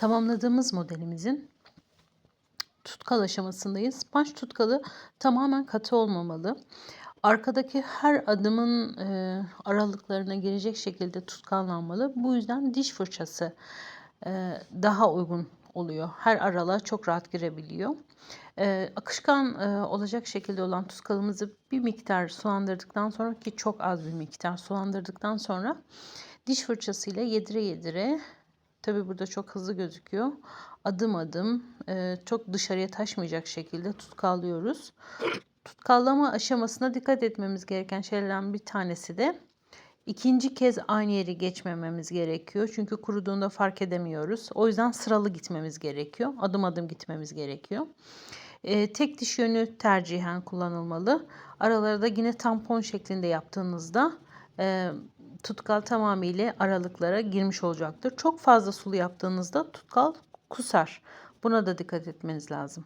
Tamamladığımız modelimizin tutkal aşamasındayız. Baş tutkalı tamamen katı olmamalı. Arkadaki her adımın e, aralıklarına girecek şekilde tutkallanmalı. Bu yüzden diş fırçası e, daha uygun oluyor. Her aralığa çok rahat girebiliyor. E, akışkan e, olacak şekilde olan tutkalımızı bir miktar sulandırdıktan sonra ki çok az bir miktar sulandırdıktan sonra diş fırçasıyla yedire yedire tabi burada çok hızlı gözüküyor. Adım adım e, çok dışarıya taşmayacak şekilde tutkallıyoruz. Tutkallama aşamasına dikkat etmemiz gereken şeylerden bir tanesi de ikinci kez aynı yeri geçmememiz gerekiyor. Çünkü kuruduğunda fark edemiyoruz. O yüzden sıralı gitmemiz gerekiyor. Adım adım gitmemiz gerekiyor. E, tek diş yönü tercihen kullanılmalı. Aralarda yine tampon şeklinde yaptığınızda e, tutkal tamamıyla aralıklara girmiş olacaktır. Çok fazla sulu yaptığınızda tutkal kusar. Buna da dikkat etmeniz lazım.